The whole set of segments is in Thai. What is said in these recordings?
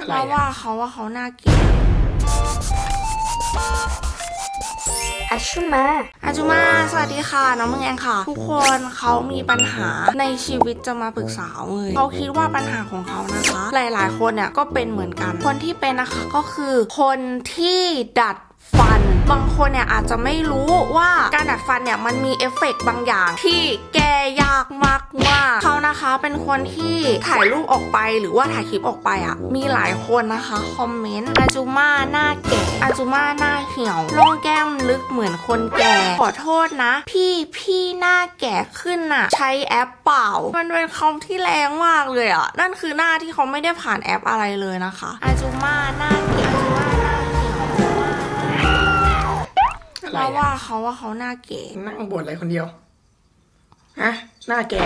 อะไรเราอะว่าเขาว่าเขาน่าเกลียดอาชุมาอาจุมาสวัสดีค่ะ น้องมึงแองค่ะ ทุกคนเขามีปัญหาในชีวิตจะมาปรึกษาเลยเขาคิดว่าปัญหาของเขานะคะ หลายๆ คนเนี่ยก็เป็นเหมือนกัน คนที่เป็นนะคะก็คือคนที่ดัด ฟัน บางคนเนี่ยอาจจะไม่รู้ว่าการดัดฟันเนี่ยมันมีเอฟเฟกต์บางอย่าง ที่แก้ยากมากมากเขานะคะเป็นคนที่ถ่ายรูปออกไปหรือว่าถ่ายคลิปออกไปอะ มีหลายคนนะคะคอมเมนต์อาจูมาหน้าแก่อาจูมาหน้าเหี่ยวร่องแก้มลึกเหมือนคนแก่ขอโทษนะ พี่พี่หน้าแก่ขึ้นน่ะ ใช้แอปเปล่า มันเป็นคำที่แรงมากเลยอะ นั่นคือหน้าที่เขาไม่ได้ผ่านแอปอะไรเลยนะคะอาจูมาหน้าแก่อาจูมาหน้า อะไรเราอะว่าเขาว่าเขาหน้าเก๋นั่งบ่นอะไรคนเดียวฮะหน้าแก่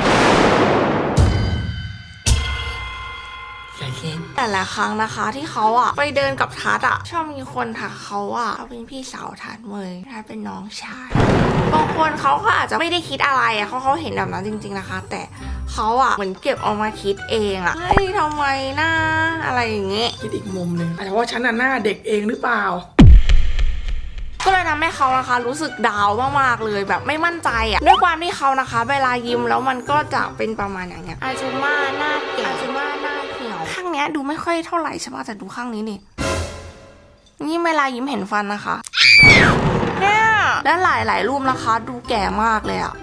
ใจเย็นแต่ละครั้งนะคะ ที่เขาอะไปเดินกับทัดอะชอบมีคนทักเขาอะเขาเป็นพี่สาวทัดเว้ยทัดเป็นน้องชายบางคนเขาก็อาจจะไม่ได้คิดอะไรอะเขาเขาเห็นแบบนั้นจริง ๆนะคะ แต่เขาอะเหมือนเก็บเอามาคิดเองอะเฮ้ยทำไมนะอะไรอย่างเงี้ย คิดอีกมุมหนึ่งอาจจะว่าฉันน่ะหน้าเด็กเองหรือเปล่า ก็เลยทำให้เขานะคะ รู้สึกดาวน์มากๆเลยแบบไม่มั่นใจอะด้วยความที่เขานะคะ เวลายิ้มแล้วมันก็จะเป็นประมาณอย่างเงี้ยอาจูมาหน้าแก่อาจูมาหน้าเหี่ยวข้างเนี้ยดูไม่ค่อยเท่าไหร่ใช่ปะแต่ดูข้างนี้นี่นี่เวลายิ้มเห็นฟันนะคะเนี่ยและหลายหลายๆรูปนะคะ ดูแก่มากเลยอะ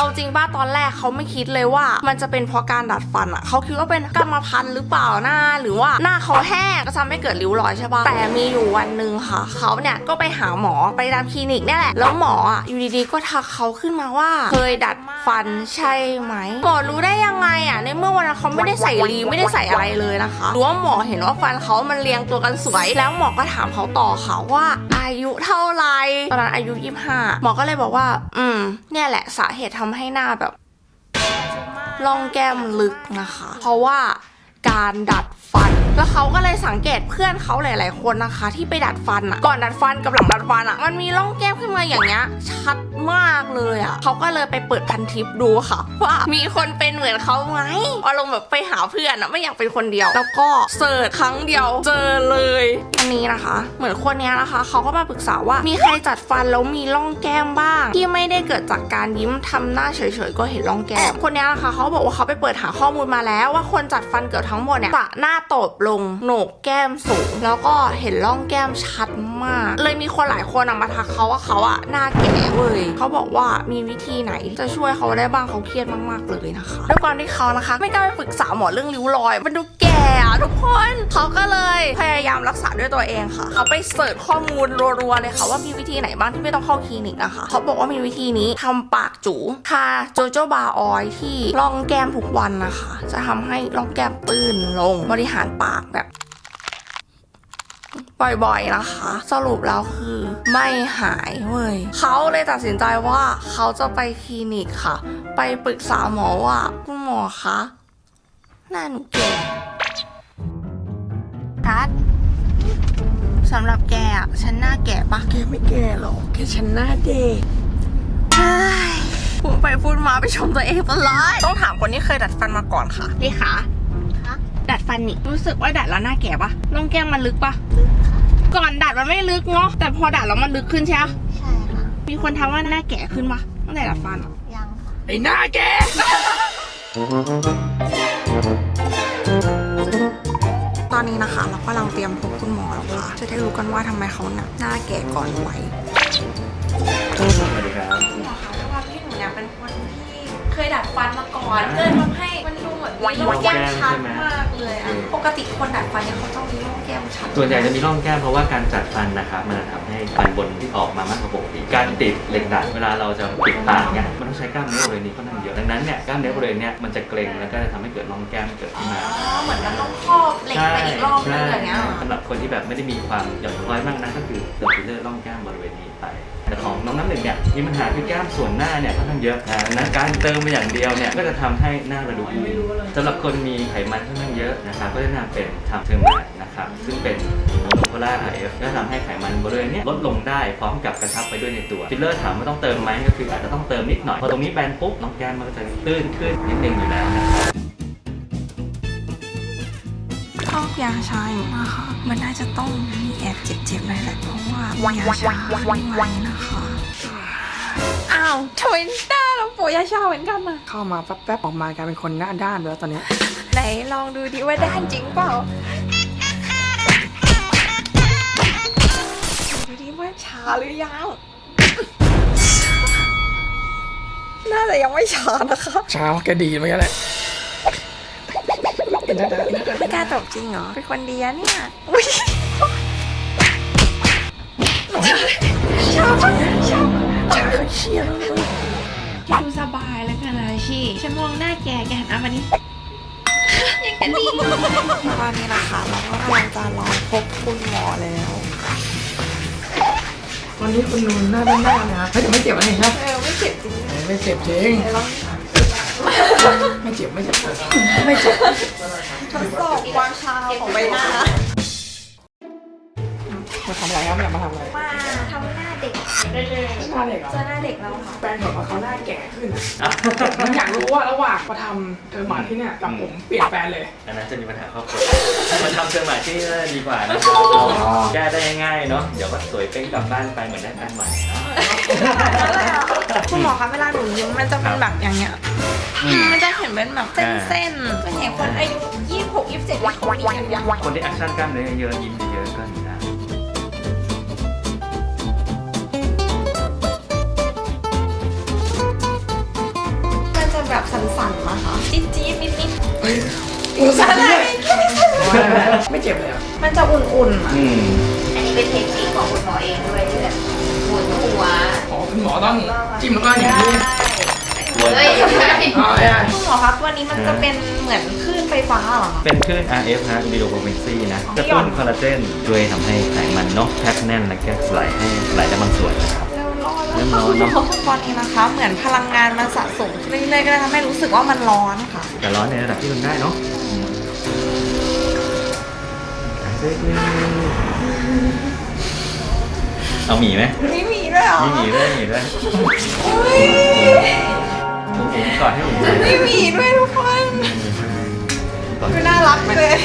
เอาจริงป้าตอนแรกเขาไม่คิดเลยว่า มันจะเป็นเพราะการดัดฟันอะเขาคิดว่าเป็นกรรมพันธุ์หรือเปล่าหน้า หรือว่าหน้าเขาแห้งก็ทำให้เกิดริ้วรอยใช่ปะแต่มีอยู่วันหนึ่งค่ะเขาเนี่ยก็ไปหาหมอไปตามคลินิกเนี่ยแหละแล้วหมออะอยู่ดีๆก็ทักเขาขึ้นมาว่า เคยดัดฟันใช่ไหมหมอรู้ได้ยังไงอะในเมื่อวันนั้นเขาไม่ได้ใส่รีไม่ได้ใส่อะไรเลยนะคะหรือว่าหมอเห็นว่าฟันเขามันเรียงตัวกันสวย แล้วหมอก็ถามเขาต่อค่ะว่าอายุเท่าไหร่ตอนนั้นอายุ25หมอก็เลยบอกว่า อืมเนี่ยแหละสาเหตุทำให้หน้าแบบร่องแก้มลึกนะคะ เพราะว่าการดัดฟัน แล้วเขาก็เลยสังเกตเพื่อนเขาหลาย ๆ คนนะคะ ที่ไปดัดฟันอะก่อนดัดฟันกับหลังดัดฟันอะมันมีร่องแก้มขึ้นมาอย่างเงี้ย ชัดมากเลยอะเขาก็เลยไปเปิดพันทิปดูค่ะ ว่ามีคนเป็นเหมือนเขาไหมอารมณ์แบบไปหาเพื่อนอะไม่อยากเป็นคนเดียว แล้วก็เสิร์ชครั้งเดียวเจอเลย นี้นะคะ เหมือนคนนี้นะคะเขาก็มาปรึกษาว่ามีใครจัดฟันแล้วมีร่องแก้มบ้าง ที่ไม่ได้เกิดจากการยิ้มทำหน้าเฉยๆก็เห็นร่องแก้มคนนี้นะคะเขาบอกว่าเขาไปเปิดหาข้อมูลมาแล้ว ว่าคนจัดฟันเกือบทั้งหมดเนี่ยจะหน้าตบลงโหนกแก้มสูง แล้วก็เห็นร่องแก้มชัดมาก เลยมีคนหลายคนมาทักเขาว่าเขาอะหน้าแก่เว้ยเขาบอกว่ามีวิธีไหนจะช่วยเขาได้บ้างเขาเครียดมากๆเลยนะคะด้วยความที่เขานะคะ ไม่กล้าไปปรึกษาหมอเรื่องริ้วรอย มันดูแก่ ทุกคนเขาก็เลยพยายามรักษาด้วยตัวเองค่ะ เขาไปเสิร์ชข้อมูลรัวๆเลยค่ะว่ามีวิธีไหนบ้างที่ไม่ต้องเข้าคลินิกนะคะ เขาบอกว่ามีวิธีนี้ทำปากจูทาโจโจบาออยที่ร่องแก้มทุกวันนะคะ จะทำให้ร่องแก้มตื้นลงบริหารปากแบบบ่อยๆนะคะ สรุปแล้วคือไม่หายเว้ยเขาเลยตัดสินใจว่าเขาจะไปคลินิกค่ะ ไปปรึกษาหมอว่าคุณหมอคะหน้าหนูแก่ สำหรับแกอะฉันหน้าแก่ปะแกไม่แก่หรอกแค่ฉันหน้าเด็กเฮ้ยพูดไปพูดมาไปชมตัวเองตลอดต้องถามคนที่เคยดัดฟันมาก่อนค่ะพี่คะคะดัดฟันนี่รู้สึกว่าดัดแล้วหน้าแก่ปะร่องแก้มมันลึกปะลึกค่ะก่อนดัดมันไม่ลึกเนาะแต่พอดัดแล้วมันลึกขึ้นใช่ปะใช่ค่ะมีคนทักว่าหน้าแก่ขึ้นปะตั้งแต่ดัดฟันอะยังค่ะไอ้หน้าแก่ต อนนี้นะคะ เรากำลังเตรียมพบคุณหมอแล้วค่ะ จะได้รู้กันว่าทำไมเขาเนี่ยหน้าแก่ก่อนวัยสวัสดีครับคุณหมอคะเพราะว่าพี่หนูเนี่ยเป็นคนที่เคยดัดฟันมาก่อนเลยทำให้มันดูเหมื อนมีร่องแก้มชัดมากเลยอะปกติคนดัดฟันเนี่ยเขาต้องมีร่องแก้มชัดส่วนใหญ่จะมีร่องแก้มเพราะว่าการจัดฟันนะครับมันจะทำให้ฟันบนที่ออกมามากกว่าปกติการติดเหล็กดัดเวลาเราจะปิดปากเนี่ยมันต้องใช้กล้ามเนื้อบริเวณนี้ค่อนข้างเยอะดังนั้นเนี่ยกล้ามเนื้อบริเวณเนี้ยมันจะเกร็งแล้วก็จะทำให้เกิดร่องแก้มเกิดขึ้นมา อ๋อเหมือนมันต้องครอบเหล็กไปอีกรอบนึงอย่างเงี้ยเหรอ สำหรับคนที่แบบไม่ได้มีความหย่อนคล้อยมากนักก็คือเติมฟิลเลอร์ร่องแก้มบริเวณนี้ไป แต่ของน้องน้ำหนึ่งเนี่ยมีปัญหาคือแก้มส่วนหน้าเนี่ยค่อนข้างเยอะอ่าดังนั้นการเติมไปอย่างเดียวเนี่ยก็จะทำให้หน้าเราดูดีสำหรับคนมีไขมันค่อนข้างเยอะนะครับก็จะแนะนำเป็นทำเทอร์มานะครับซึ่งเป็นโมโนโพล่า RF ก็ทำให้ไขมันบริเวณเนี้ลดลงได้พร้อมกับกระชับไปด้วยในตัวฟิลเลอร์ถามว่าต้องเติมไหมก็คืออาจจะต้องเติมนิดหน่อยพอตรงนี้แบนปุ๊บน้องแก้มมันก็จะตื้นขึ้นนิดนึงอยู่แล้วนะครับ ยาชาอยู่นะคะ มันน่าจะต้องมีแอบเจ็บๆหน่อยแหละเพราะว่ายาชาไม่ไหวนะคะอ้าวทวินด้าเราป่วยยาชาเหมือนกันนะเข้ามาแป๊บๆออกมากลายเป็นคนหน้าด้านไปแล้วตอนเนี้ยไหนลองดูดิว่าด้านจริงเปล่าดูดิว่าชาหรือยังน่าจะยังไม่ชานะคะเช้าแกดีเหมือนกันแหละ เป็นหน้าด้านหน้าด้านไม่กล้าตบจริงเหรอ เป็นคนดีอะเนี่ยอุ๊ยชาเขาเชียร์แล้วเลยดูสบายแล้วกันนะชีฉันมองหน้าแกแกหันหน้ามานี่ยังกันดีตอนนี้นะคะเราก็กำลังจะรอพบคุณหมอแล้ววันนี้คุณนูนหน้าด้านหน้านะเฮ้ยแต่ไม่เจ็บอะไรครับเออไม่เจ็บจริงไม่เจ็บจริง ไม่เจ็บไม่เจ็บไม่เจ็บทดสอบความชาของใบหน้ามาทำอะไรครับเนี่ยมาทำอะไรมาทำหน้าเด็กหน้าเด็กเหรอเจอหน้าเด็กแล้วค่ะแฟนบอกว่าเขาหน้าแก่ขึ้นมันอยากรู้ว่าระหว่างมาทำเทอร์มาที่เนี่ยกับผมเปลี่ยนแฟนเลยอันนั้นจะมีปัญหาครอบครัวมาทำเชิงหมายที่นี่ดีกว่านะครับแก้ได้ง่ายเนาะเดี๋ยวก็สวยเป้งกลับบ้านไปเหมือนได้แฟนใหม่คุณหมอคะเวลาหนูยิ้มมันจะเป็นแบบอย่างเงี้ย มันจะเห็นเป็นแบบเส้นๆส่วนใหญ่คนอายุยี่สิบหกยี่สิบเจ็ดเขามีกันอย่างคนที่แอคชั่นกล้ามเนื้อเยอะๆยิ้มเยอะๆก็ได้มันจะแบบสั่นๆนะคะจี๊ดจี๊ดนิดนิดกูสั่นเลยไม่เจ็บเลยอะๆมันจะอุ่นๆอะอืมอันนี้เป็นเทคนิคของคุณหมอเองด้วยที่แบบหมุนหัวอ๋อคุณหมอต้องจิ้มแล้วก็อย่างนี้หัว เฮ้ยไม่ใช่อ๋อไอ้คุณหมอคะตัวนี้มันจะเป็นเหมือนคลื่นไฟฟ้าเหรอคะเป็นคลื่น RF นะ Radio Frequency นะกระตุ้นคอลลาเจนช่วยทำให้ไขมันเนาะแพ็คแน่นและก็ไหลให้ไหลได้บางส่วนนะครับเริ่มร้อนเริ่มร้อนเนอะตอนนี้นะคะ เหมือนพลังงานมันสะสมขึ้นเรื่อยๆก็เลยทำให้รู้สึกว่ามันร้อนค่ะ แต่ร้อนในระดับที่ทนได้เนาะเอาหมีไหมไม่มีด้วยเหรอมีหมีด้วยหมีด้วย ผมผมกอดให้ผมไม่มีด้วยทุกคนกอดคือน่ารักเลย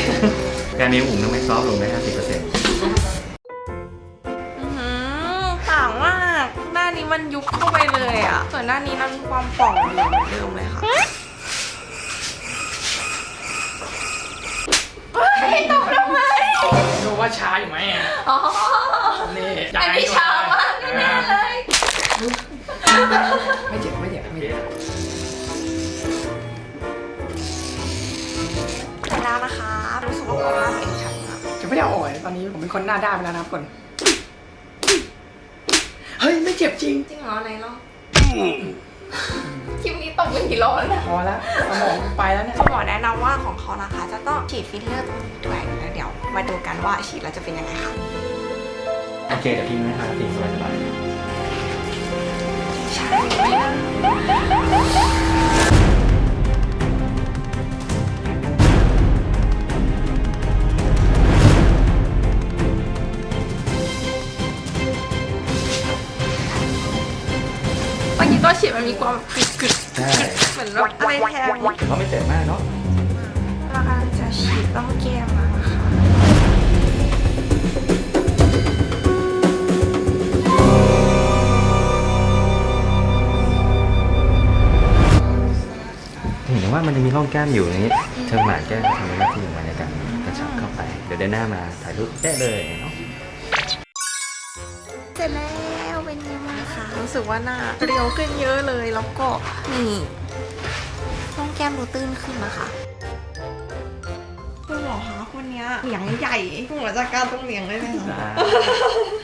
การมีอุ่มทำให้ซอฟต์ลงได้50%อื้อหือต่างมากหน้านี้มันยุบเข้าไปเลยอะ ส่วนหน้านี้มันมีความป่องอยู่เหมือนเดิมเลยค่ะเฮ้ยตบทำไมดูว่าชาอยู่ไหมอะอ๋อนี่อันนี้ชามากแน่ๆเลย ไม่เจ็บไม่เจ็บไม่เจ็บ แล้วนะคะรู้สึกว่าความหน้าตัวเองชัดมากจะไม่ได้เอาอ่อยตอนนี้ผมเป็นคนหน้าด้านไปแล้วนะครับคนเฮ้ยไม่เจ็บจริงจริงเหรอไหนลองคลิปนี้ตกไปกี่รอบแล้วเนี่ยพอแล้วสมองไปแล้วเนี่ยคุณหมอแนะนำว่าของเขานะคะ จะต้องฉีดฟิลเลอร์ตรงนี้ด้วยแล้วเดี๋ยว มาดูกันว่าฉีดแล้วจะเป็นยังไงค่ะโอเคเดี๋ยวพี่ไม่ทำสิ่งสบายๆใช่ มื่อกี้ก็ฉีดมันมีความกึดกึดใช่เหมือนแบบอะไรแทงแต่ก็ไม่เจ็บมากเนาะเรากำลังจะฉีดต้องแก้มมาค่ะเห็นว่ามันจะมีร่องแก้มอยู่นี้เชิงหมากแก้มทำหน้าที่ของมันในการกระชับเข้าไป เดี๋ยวเดินหน้ามาถ่ายรูปแก้เลย สึกว่าหน้าเรียวขึ้นเยอะเลยแล้วก็นี่ร่องแก้มดูตื้นขึ้นนะคะคุณหมอคะคนเนี้ยเหลียงใหญ่คุณหมอจัดการตรงเหลียงได้ไหมคะ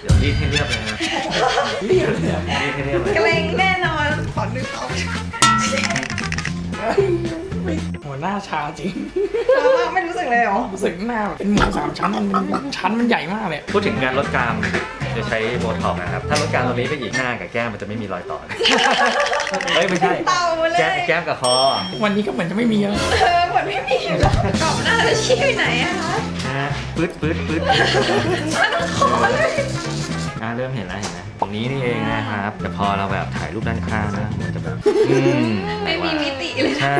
เดี๋ยวรีดให้เรียบเลยนะเรียบเลยอะรีดให้เรียบเลยเกรงแน่นอนขอดึงเอาเฮ้ยไม่หัวหน้าชาจริงไม่รู้สึกเลยเหรอรู้สึกหน้าเป็นหมูสามชั้นมันเป็นชั้นมันใหญ่มากเลยพูดถึงการลดกราม จะใช้โบท็อกซ์นะครับ ถ้าลดกรามตรงนี้ไปอีกหน้ากับแก้มมันจะไม่มีรอยต่อนะเฮ้ยไม่ใช่เต่าเลย แก้มแก้มกับคอ วันนี้ก็เหมือนจะไม่มีแล้วเออเหมือนไม่มีแล้วกรอบหน้าจะชี้ไปไหนอะคะใช่ฮะปื๊ดปื๊ดปื๊ดอ่าเริ่มเห็นแล้วเห็นไหมตรงนี้นี่เองนะครับ แต่พอเราแบบถ่ายรูปด้านข้างนะมันจะแบบอืมไม่มีมิติเลยใช่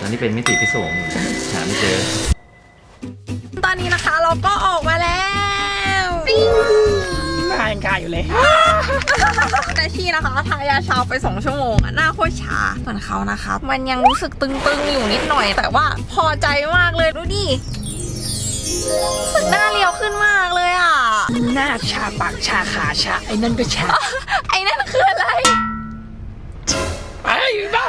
ตอนนี้เป็นมิติพิศวงหาไม่เจอ ตอนนี้นะคะเราก็ออกมาแล้วหน้ายัง กายอยู่เลย แต่ที่นะคะทายาชาไปสองชั่วโมงอะหน้าโคตรชาเหมือนเขานะคะ มันยังรู้สึกตึงๆอยู่นิดหน่อย แต่ว่าพอใจมากเลยดูดิรู้สึกหน้าเรียวขึ้นมากเลยอะ หน้าชาปากชาขาชา ไอ้นั่นก็ชา ไอ้นั่นคืออะไรไอ้บ้า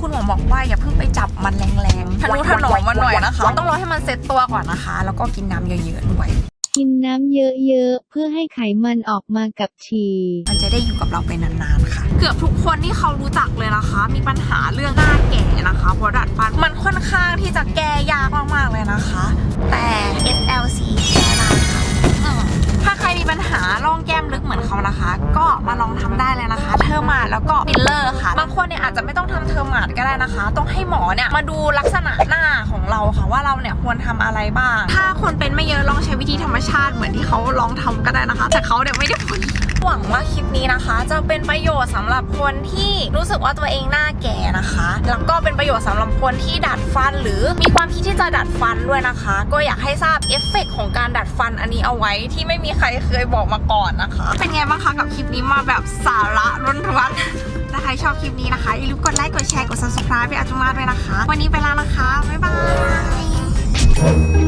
คุณหมอบอกว่าอย่าเพิ่งไปจับมันแรงๆทะนุถนอมมันหน่อยนะคะ ต้องรอให้มันเซ็ตตัวก่อนนะคะ แล้วก็กินน้ำเยอะๆด้วย กินน้ำเยอะๆ เพื่อให้ไขมันออกมากับฉี่ มันจะได้อยู่กับเราไปนานๆค่ะ เกือบทุกคนที่เขารู้จักเลยนะคะ มีปัญหาเรื่องหน้าแก่นะคะเพราะดัดฟันมันค่อนข้างที่จะแก้ยากมากๆเลยนะคะ แต่ ปัญหาร่องแก้มลึกเหมือนเขานะคะ ก็มาลองทำได้เลยนะคะ เทอร์มาดแล้วก็ฟิลเลอร์ค่ะ บางคนเนี่ยอาจจะไม่ต้องทำเทอร์มาดก็ได้นะคะ ต้องให้หมอเนี่ยมาดูลักษณะหน้าของเราค่ะว่าเราเนี่ยควรทำอะไรบ้าง ถ้าคนเป็นไม่เยอะลองใช้วิธีธรรมชาติเหมือนที่เขาลองทำก็ได้นะคะ แต่เขาเนี่ยไม่ได้ผล หวังว่าคลิปนี้นะคะ จะเป็นประโยชน์สำหรับคนที่รู้สึกว่าตัวเองหน้าแก่นะคะ แล้วก็เป็นประโยชน์สำหรับคนที่ดัดฟัน หรือมีความคิดที่จะดัดฟันด้วยนะคะ ก็อยากให้ทราบเอฟเฟกต์ของการดัดฟันอันนี้เอาไว้ที่ไม่มีใครเคยบอกมาก่อนนะคะ เป็นไงบ้างคะกับคลิปนี้มาแบบสาระล้วนๆถ้าใครชอบคลิปนี้นะคะอย่าลืมกดไลค์กดแชร์กด subscribe ไปอาจุมาด้วยนะคะ วันนี้ไปแล้วนะคะบ๊ายบาย